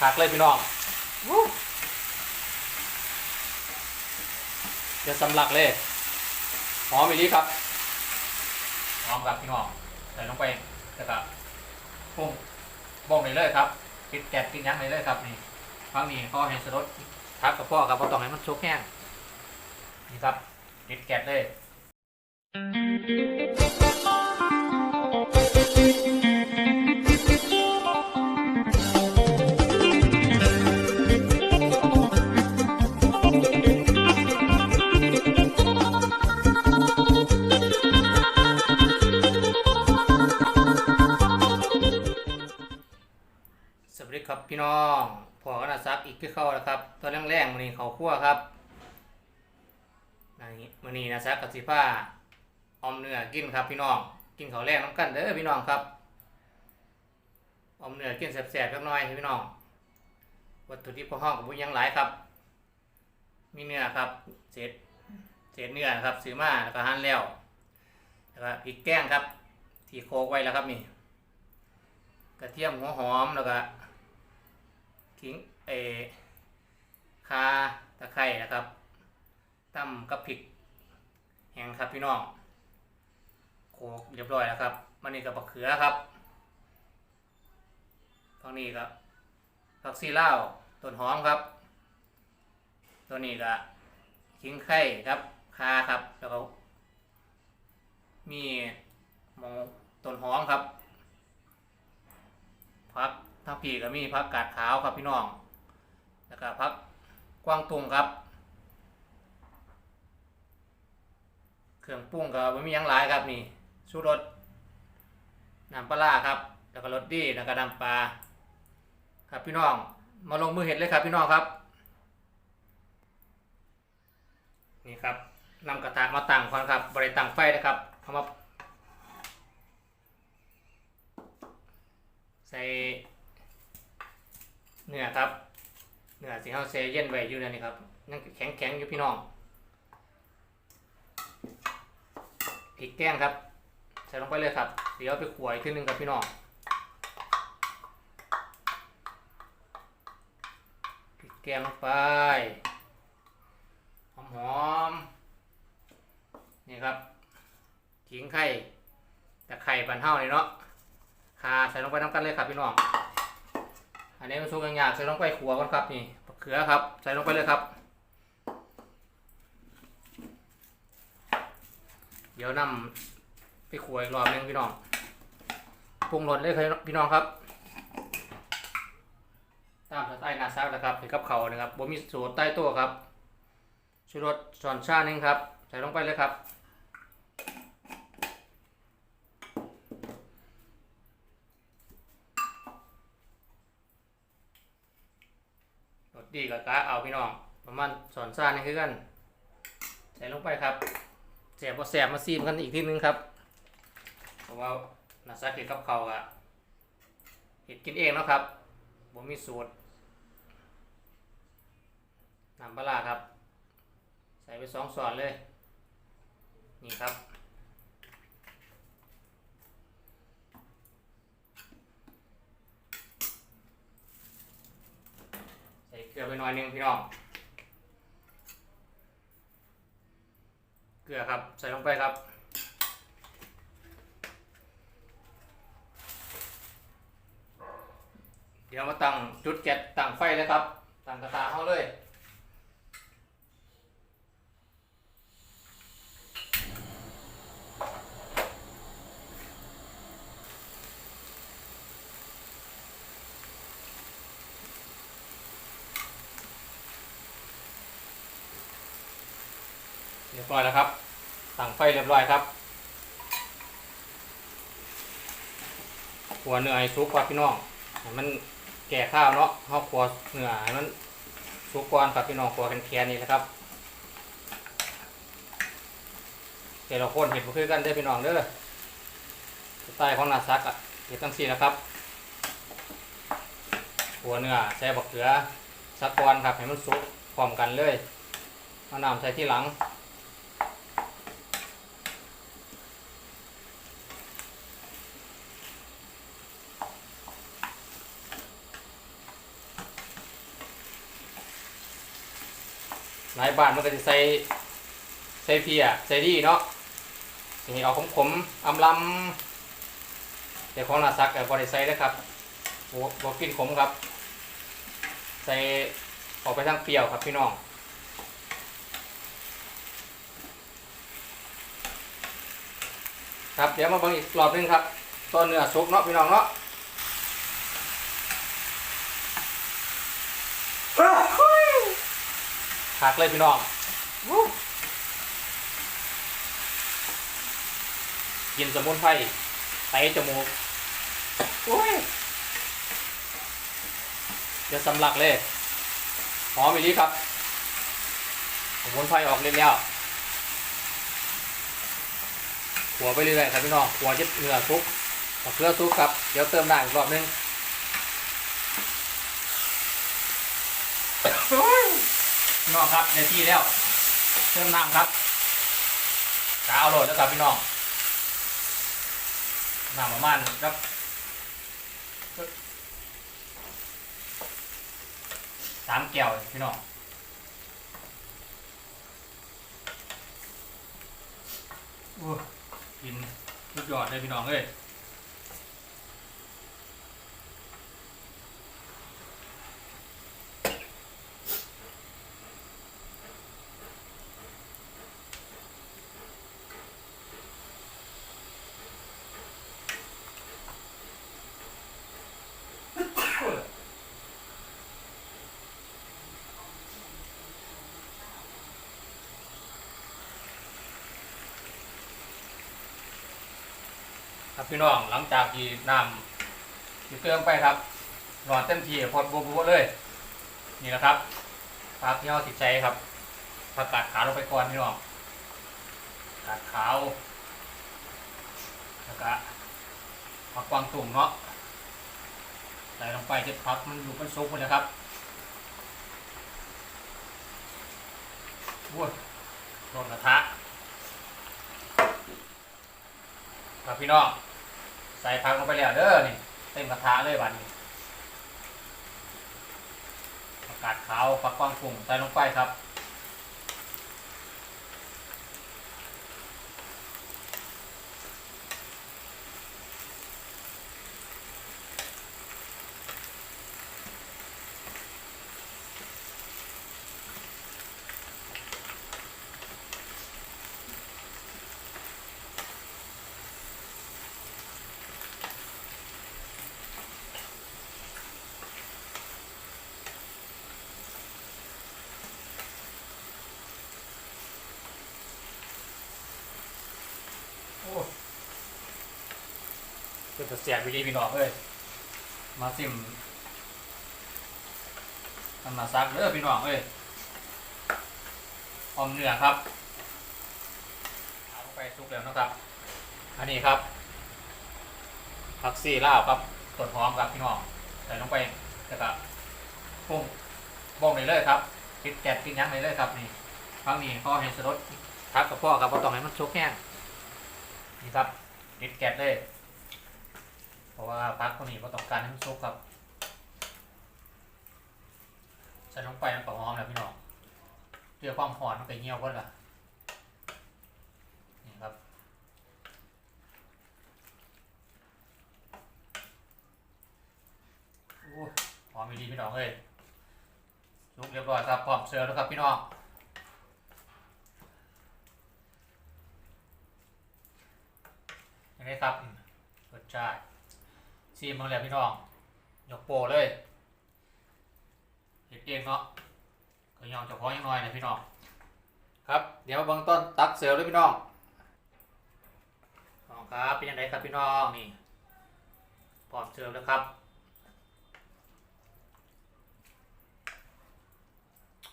คักเลยพี่น้องวู้เดี๋ยวสำลักเลยหอมอีหลีครับหอมครับพี่น้องใส่ลงไปแล้วก็ปุ้งบ้งเลยเลยครับปิดแกะปิดยั้งเลยเลยครับนี่ฟังนี่เขาให้สรสทักกับพ่อครับเพราะต้องให้มันชุกแห้งนี่ครับปิดแกะเลยส พี่น้องพอกันนะซักอีกคือเข้าแล้วครับตอนแรกๆมันนี้เขาคั่วครับอันนี้มันนี้นะซักกับสีผ้าอมเนื้อกินครับพี่น้อง กินเขาแรกน้ำกันเด้อพี่น้องครับอมเนื้อกินแสบๆเล็กน้อยพี่น้อง วัตถุดิบของห้องกับบุญยังหลายครับ มีเนื้อครับเศษเศษเนื้อครับซื้อมาแล้วก็หั่นแล้วแล้วก็พริกแกงครับที่โคกไว้แล้วครับนี่กระเทียมหัวหอมแล้วก็ ขิงเอคาตะไคร้นะครับตั้มกับพริกแห้งครับพี่น้องโขกเรียบร้อยแล้วครับมันนี่กับบักเขือครับฝั่งนี้ครับผักซีเลาต้นหอมครับ ตัวนี้ก็ขิงไข่ครับคาครับแล้วก็มีหมูต้นหอมครับ ปีก็มีพักกาดขาวครับพี่น้องแล้วก็พักกวางตุงครับ เครื่องปรุงก็ไม่มียังหลายครับนี่ชูรสน้ำปลาครับ แล้วก็รสดีแล้วก็น้ำปลาครับพี่น้องมาลงมือเห็ดเลยครับพี่น้องครับ นี่ครับนำกระทะมาตั้งก่อนครับบริตั้งไฟนะครับเอามาใส่ เนื้อครับ เนื้อสีเฮาเซเย็นไว้อยู่นั่นนี่ครับ นั่นแข็งแข็งๆอยู่พี่น้องพริกแกงครับ ใส่ลงไปเลยครับ เดี๋ยวเอาไปขวยขึ้นนึงครับพี่น้องพริกแกงลงไปหอมหอมๆนี่ครับขิงไข่แต่ไข่ปันเท่าเลยเนาะค่ะใส่ลงไปน้ำกันเลยครับพี่น้อง อันนี้มันสุกยากๆใส่ลงไปขัวก่อนครับนี่มะเขือครับ ใส่ลงไปเลยครับ เดี๋ยวนำไปขัวอีกรอบนึงพี่น้องปรุงรสเลยครับพี่น้องครับ ตามสไตล์นาซักนะครับเป็นกับเขานะครับบ่มีสูตรใต้ตัวครับชูรสช้อนชาหนึงครับ ใส่ลงไปเลยครับ ดีกับกะเอาพี่น้อง ประมาณสอนซ่านี่คือกัน ใส่ลงไปครับแสบพอแสบมาซีมกันอีกทีนึงครับ เพราะว่านาซาเห็ดกับเขาอะเห็ดกินเองเนาะครับผมมีสูตรน้ำปลาร้าครับ ใส่ไปสองส่วนเลย นี่ครับ ใส่เกลือ ไปหน่อยนึงพี่น้อง เกลือครับใส่ลงไปครับ เดี๋ยวมาตั้งจุดแกะตั้งไฟเลยครับ ตั้งกระตาเขาเลย รียบร้อยแล้วครับ ตั้งไฟเรียบร้อยครับขัวเนื้อให้สุกครับพี่น้องให้มันแก่ข้าวเนาะเขาขัวเนื้อให้มันสุกก่อนครับพี่น้องขัวแข็งๆนี่แหละครับแต่เราคนเห็นบ่คือกันเด้พี่น้องเด้อสไตล์ของนาซักอะเห็นตั้งสี่นะครับขัวเนื้อใส่บักเขือสักก่อนครับให้มันสุกพร้อมกันเลยเอาน้ำใส่ที่หลัง หลายบ้านมันก็จะใส่ใส่เพียใส่ดีเนาะสิให้เอาขมๆอำลำแต่ของนาซักกับบริใส่เด้อครับโอ้บ่กินขมครับ ใส่ออกไปทางเปรี้ยวครับพี่น้องครับเดี๋ยวมาเบิ่งอีกรอบหนึงครับตอนเนื้อสุกเนาะพี่น้องเนาะ หักเลยพี่น้องวู้กินสมุนไพรไตจมูกโอ้ยเดี๋ยวสำลักเลยหอมอีกทีครับสมุนไพรออกเรื่อยแล้วหัวไปเรื่อยๆครับพี่น้องหัวจะเนื้อซุกกับเกลือซุกครับ เดี๋ยวเติมน้ำอีกรอบนึง พี่น้องครับในที่แล้วเติมน้ำครับกาเอาโหลดแล้วครับพี่น้องน้ำประมาณครับสามแก้วพี่น้องโอ้กินสุดยอดเลยพี่น้องเอ้ย ครับพี่น้องหลังจากที่นำที่เติมไปครับนอนเต็มที่พอดบวๆเลย นี่แหละครับพักที่เราติดใจครับผักกาดขาลงไปก่อนพี่น้องกาดขาวแล้วก็ผักกวางตุ่มเนาะใส่ลงไปจะพักมันอยู่เป็นซุปหมดเลยครับว้ยลงกระทะครับพี่น้อง ใส่ผักลงไปแล้วเด้อนี่เต็มกระทะเลยบัดนี้ผักกาดขาวผักกวางกุ้งใส่ลงไปครับ โอ้ เป็นตัวเสียวิธีพี่น้องเอ้ยมาซิมทำมาซักเด้อพี่น้องเอ้ยออมเนื้อครับเอาไปซุกแล้วนะครับ อันนี้ครับผักซีลาวครับต้นหอมครับพี่น้องใส่ลงไปแล้วก็ปรุงบ่งเลยเลยครับติดแกะติดยั้งเลยเลยครับนี่ฟังนี่พ่อเห็นสรสทักกับพ่อครับเพราต้องให้มันชุกแห้งนี่ครับดิดแกะเลย ราะว่าพักคนนี้ก็ต้องการให้มันซุกครับใส่ลงไปมันก็หอมแล้วพี่น้องเพื่อความหอนมันก็เงี้ยวก็ละนี่ครับโอ้หอมดีพี่น้องเลยซุกเรียบร้อยครับพร้อมเสิร์ฟแล้วครับพี่น้องยังไงครับรสชาติ ซีมมาแล้วพี่น้องยกโปเลยเห็ดเองเนาะก็ยองเฉพาะยังน้อยนะพี่น้องครับ เดี๋ยวมาเบื้องต้นตักเสิร์ฟเลยพี่น้องน้องครับเป็นยังไงครับพี่น้องนี่พร้อมเสิร์ฟแล้วครับ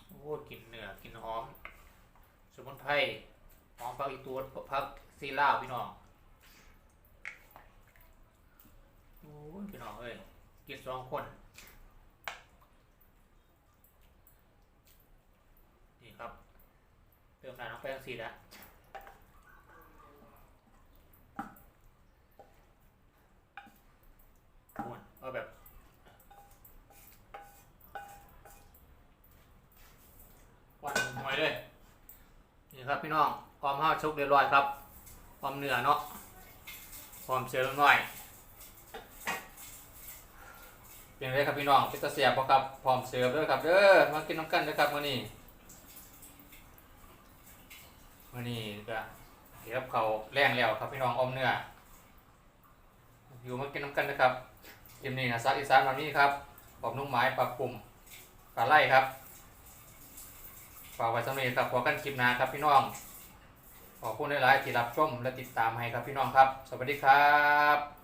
โอ้กลินเนื้อกลินหอม สมุนไพรหอมผักอีตูดผักซีล่าพี่น้อง โอ้ยพี่น้องเอ้ยกินสองคนนี่ครับเติมน้ำลงไปทั้งสี่แล้วม้วนเอาแบบวันหอยเลยนี่ครับพี่น้องพร้อมห้าวชุกเรียบร้อยครับพร้อมเนื้อเนาะพร้อมเชื้อหน่อย เพียงไรครับพี่น้องเป็นตะเสียบบ่ครับพร้อมเสิร์ฟด้อครับเด้อมากินน้ำกันเด้อครับมื้อนี้มื้อนี้ก็เดี๋ยวเขาแรงแล้วครับพี่น้องอมเนื้ออยู่มากินน้ำกันนะครับเกมนี้นะซักอีสานแบบนี้ครับปอบนุ่มไม้ปลากลุ่มปลาไล่ครับฝากไว้สำเร็จครับขอกันคลิปหน้าครับพี่น้อง ขอบคุณหลายๆที่รับชมและติดตามให้ครับพี่น้องครับ สวัสดีครับ